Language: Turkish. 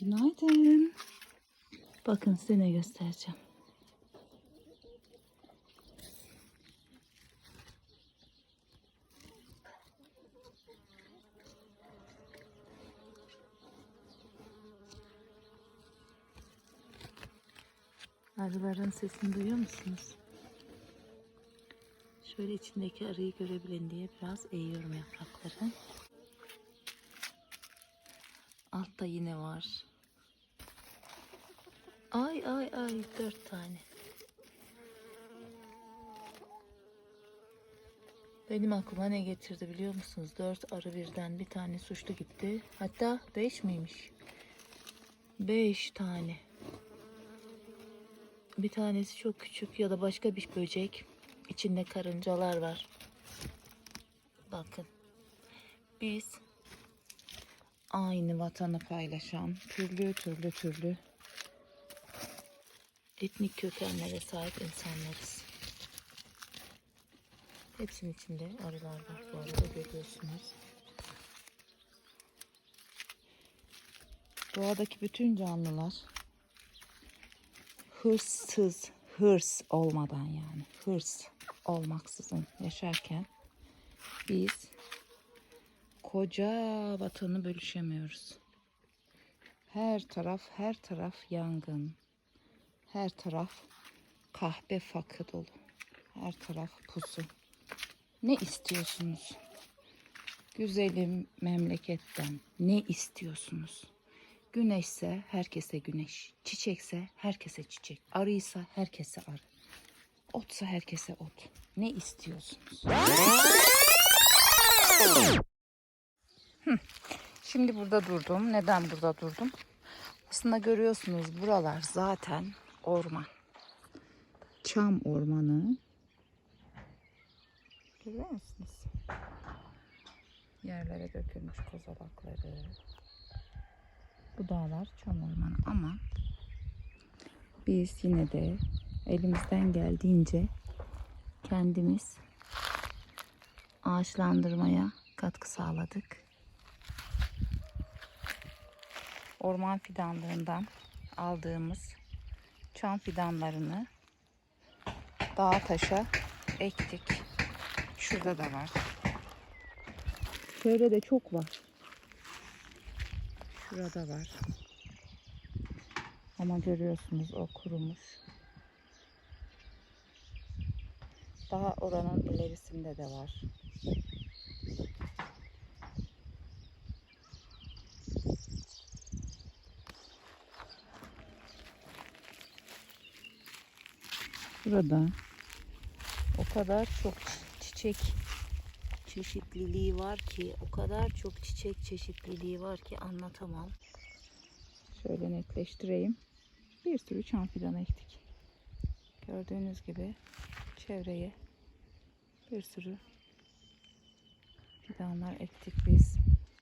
Günaydın. Bakın size ne göstereceğim. Arıların sesini duyuyor musunuz? Şöyle içindeki arıyı görebilin diye biraz eğiyorum yaprakları. Altta yine var. Ay ay ay dört tane. Benim aklıma ne getirdi biliyor musunuz? Dört arı birden bir tane suçlu gitti. Hatta beş miymiş? Beş tane. Bir tanesi çok küçük ya da başka bir böcek. İçinde karıncalar var. Bakın. Biz aynı vatanı paylaşan türlü türlü türlü etnik kökenlere sahip insanlarız. Hepsinin içinde arılar var bu arada görüyorsunuz. Doğadaki bütün canlılar hırssız, hırs olmadan yani hırs olmaksızın yaşarken biz koca vatanı bölüşemiyoruz. Her taraf, her taraf yangın. Her taraf kahpe fakı dolu. Her taraf pusu. Ne istiyorsunuz? Güzelim memleketten ne istiyorsunuz? Güneşse herkese güneş, çiçekse herkese çiçek, arıysa herkese arı, otsa herkese ot. Ne istiyorsunuz? Şimdi burada durdum. Neden burada durdum? Aslında görüyorsunuz buralar zaten orman. Çam ormanı. Görüyor musunuz? Yerlere dökülmüş kozalakları. Bu dağlar çam ormanı ama biz yine de elimizden geldiğince kendimiz ağaçlandırmaya katkı sağladık. Orman fidanlığından aldığımız çam fidanlarını dağa taşa ektik. Şurada da var. Şöyle de çok var. Şurada var. Ama görüyorsunuz o kurumuş. Daha oranın ilerisinde de var. Burada o kadar çok çiçek çeşitliliği var ki, o kadar çok çiçek çeşitliliği var ki anlatamam. Şöyle netleştireyim. Bir sürü çam fidanı ektik. Gördüğünüz gibi çevreye bir sürü fidanlar ektik biz.